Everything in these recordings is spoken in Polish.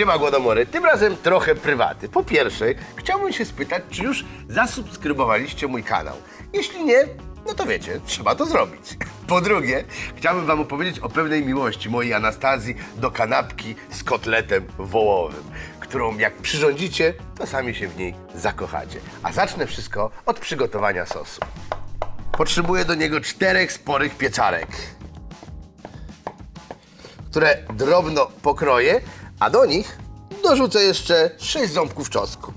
Siema Głodomory, tym razem trochę prywaty. Po pierwsze, chciałbym się spytać, czy już zasubskrybowaliście mój kanał. Jeśli nie, no to wiecie, trzeba to zrobić. Po drugie, chciałbym wam opowiedzieć o pewnej miłości mojej Anastazji do kanapki z kotletem wołowym, którą jak przyrządzicie, to sami się w niej zakochacie. A zacznę wszystko od przygotowania sosu. Potrzebuję do niego czterech sporych pieczarek które drobno pokroję, a do nich dorzucę jeszcze 6 ząbków czosnku.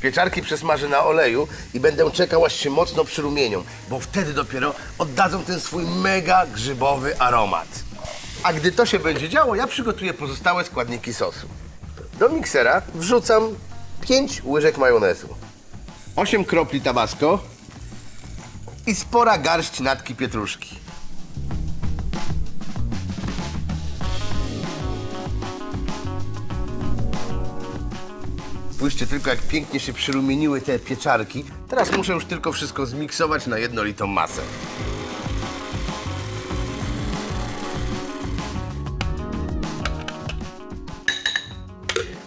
Pieczarki przesmażę na oleju i będę czekał, aż się mocno przyrumienią, bo wtedy dopiero oddadzą ten swój mega grzybowy aromat. A gdy to się będzie działo, ja przygotuję pozostałe składniki sosu. Do miksera wrzucam 5 łyżek majonezu, 8 kropli tabasco i spora garść natki pietruszki. Spójrzcie tylko, jak pięknie się przyrumieniły te pieczarki. Teraz muszę już tylko wszystko zmiksować na jednolitą masę.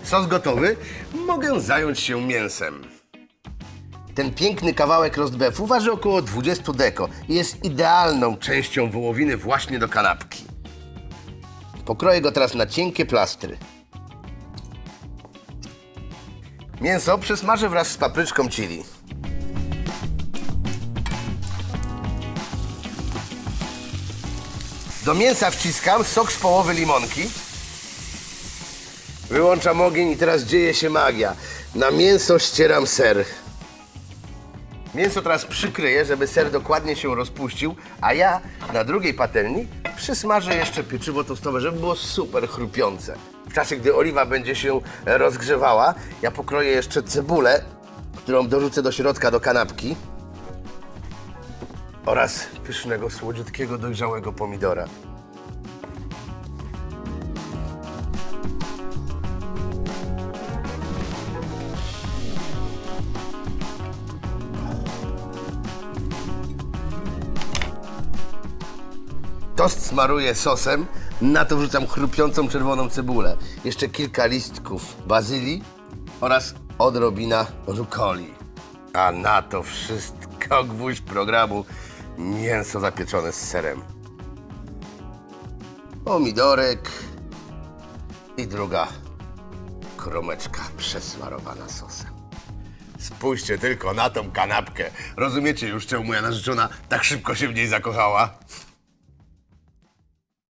Sos gotowy. Mogę zająć się mięsem. Ten piękny kawałek roast beefu waży około 20 deko i jest idealną częścią wołowiny właśnie do kanapki. Pokroję go teraz na cienkie plastry. Mięso przesmażę wraz z papryczką chili. Do mięsa wciskam sok z połowy limonki. Wyłączam ogień i teraz dzieje się magia. Na mięso ścieram ser. Mięso teraz przykryję, żeby ser dokładnie się rozpuścił, a ja na drugiej patelni przysmażę jeszcze pieczywo tostowe, żeby było super chrupiące. W czasie, gdy oliwa będzie się rozgrzewała, ja pokroję jeszcze cebulę, którą dorzucę do środka do kanapki oraz pysznego, słodziutkiego, dojrzałego pomidora. Tost smaruję sosem, na to wrzucam chrupiącą czerwoną cebulę, jeszcze kilka listków bazylii oraz odrobina rukoli. A na to wszystko gwóźdź programu mięso zapieczone z serem. Pomidorek i druga kromeczka przesmarowana sosem. Spójrzcie tylko na tą kanapkę. Rozumiecie już, czemu moja narzeczona tak szybko się w niej zakochała?